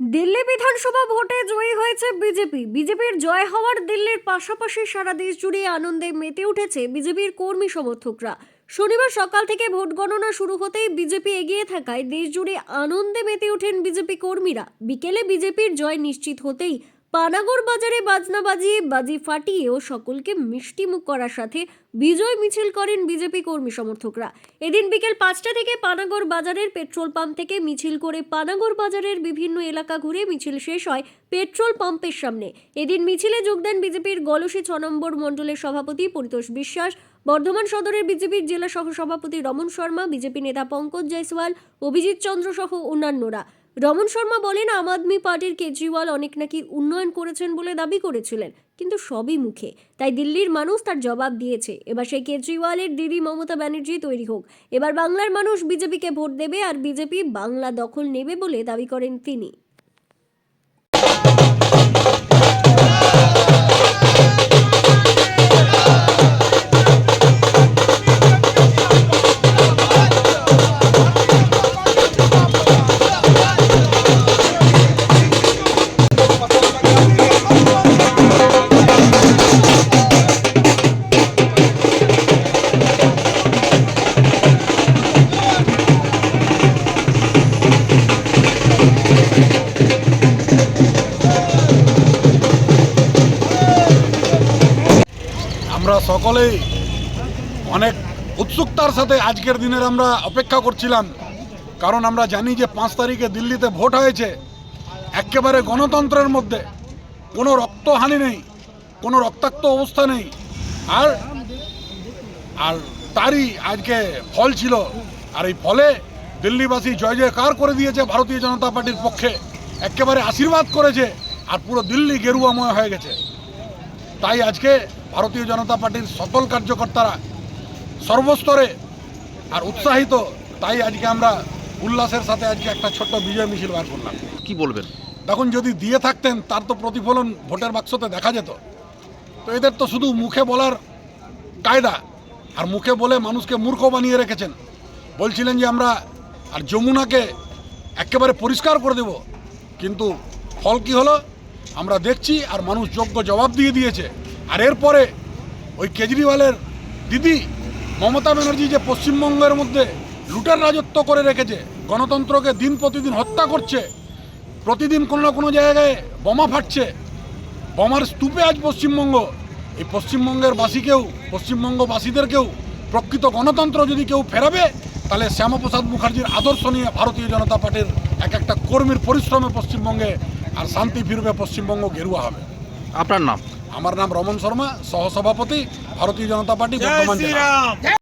দিল্লি বিধানসভা ভোটে জয়ী হয়েছে বিজেপি। বিজেপির জয় হওয়ার দিল্লির পাশাপাশি সারা দেশ জুড়ে আনন্দে মেতে উঠেছে বিজেপির কর্মী সমর্থকরা। শনিবার সকাল থেকে ভোট গণনা শুরু হতেই বিজেপি এগিয়ে থাকায় দেশ জুড়ে আনন্দে মেতে ওঠেন বিজেপি কর্মীরা। বিকেলে বিজেপির জয় নিশ্চিত হতেই পানাগড় বাজারে বাজনা বাজিয়ে বাজি ফাটিয়ে ও সকলকে মিষ্টিমুখ করার সাথে বিজয় মিছিল করেন বিজেপি কর্মী সমর্থকরা। এদিন বিকেল পাঁচটা থেকে পানাগড় বাজারের পেট্রোল পাম্প থেকে মিছিল করে পানাগড় বাজারের বিভিন্ন এলাকা ঘুরে মিছিল শেষ হয় পেট্রোল পাম্পের সামনে। এদিন মিছিলে যোগ দেন বিজেপির গলসি ছ নম্বর মণ্ডলের সভাপতি পরিতোষ বিশ্বাস, বর্ধমান সদরের বিজেপির জেলা সহ সভাপতি রমন শর্মা, বিজেপি নেতা পঙ্কজ জয়সওয়াল, অভিজিৎ চন্দ্র সহ অন্যান্যরা। রমন শর্মা বলেন, আম আদমি পার্টির কেজরিওয়াল অনেক নাকি উন্নয়ন করেছেন বলে দাবি করেছিলেন, কিন্তু সবই মুখে। তাই দিল্লির মানুষ তার জবাব দিয়েছে। এবার সেই কেজরিওয়ালের দিদি মমতা ব্যানার্জি তৈরি হোক। এবার বাংলার মানুষ বিজেপিকে ভোট দেবে আর বিজেপি বাংলা দখল নেবে বলে দাবি করেন তিনি। আমরা সকলেই অনেক উৎসুকতার সাথে আজকের দিনের আমরা অপেক্ষা করছিলাম। কারণ আমরা জানি যে পাঁচ তারিখে দিল্লিতে ভোট হয়েছে। একেবারে গণতন্ত্রের মধ্যে। কোনো রক্তহানি নেই, কোনো রক্তাক্ত অবস্থা নেই। আর আর তারই আজকে ফল ছিল। আর এই ফলে দিল্লিবাসী জয় জয়কার করে দিয়েছে ভারতীয় জনতা পার্টির পক্ষে। একেবারে আশীর্বাদ করেছে। আর পুরো দিল্লি গেরুয়াময় হয়ে গেছে। তাই আজকে ভারতীয় জনতা পার্টির সকল কার্যকর্তারা সর্বস্তরে আর উৎসাহিত তাই আজকে আমরা উল্লাসের সাথে আজকে একটা ছোট্ট বিজয় মিছিল বার করলাম। কি বলবেন? দেখুন যদি দিয়ে থাকতেন তার তো প্রতিফলন ভোটের বাক্সতে দেখা যেত। তো এদের তো শুধু মুখে বলার কায়দা আর মুখে বলে মানুষকে মূর্খ বানিয়ে রেখেছেন। বলছিলেন যে আমরা আর যমুনাকে একেবারে পরিষ্কার করে দেব কিন্তু ফল কি হলো? আমরা দেখছি আর মানুষ যোগ্য জবাব দিয়ে দিয়েছে। আর এরপরে ওই কেজরিওয়ালের দিদি মমতা ব্যানার্জি যে পশ্চিমবঙ্গের মধ্যে লুটার রাজত্ব করে রেখেছে, গণতন্ত্রকে দিন প্রতিদিন হত্যা করছে, প্রতিদিন কোনো না কোনো জায়গায় বোমা ফাটছে, বোমার স্তূপে আজ পশ্চিমবঙ্গ, এই পশ্চিমবঙ্গের বাসীকেও, পশ্চিমবঙ্গবাসীদেরকেও প্রকৃত গণতন্ত্র যদি কেউ ফেরাবে, তাহলে শ্যামাপ্রসাদ মুখার্জির আদর্শ নিয়ে ভারতীয় জনতা পার্টির এক একটা কর্মীর পরিশ্রমে পশ্চিমবঙ্গে আর শান্তি ফিরবে পশ্চিমবঙ্গ গেরুয়া হবে। আপনার নাম? আমার নাম রমন শর্মা সহসভাপতি ভারতীয় জনতা পার্টি বর্ধমান জেলা।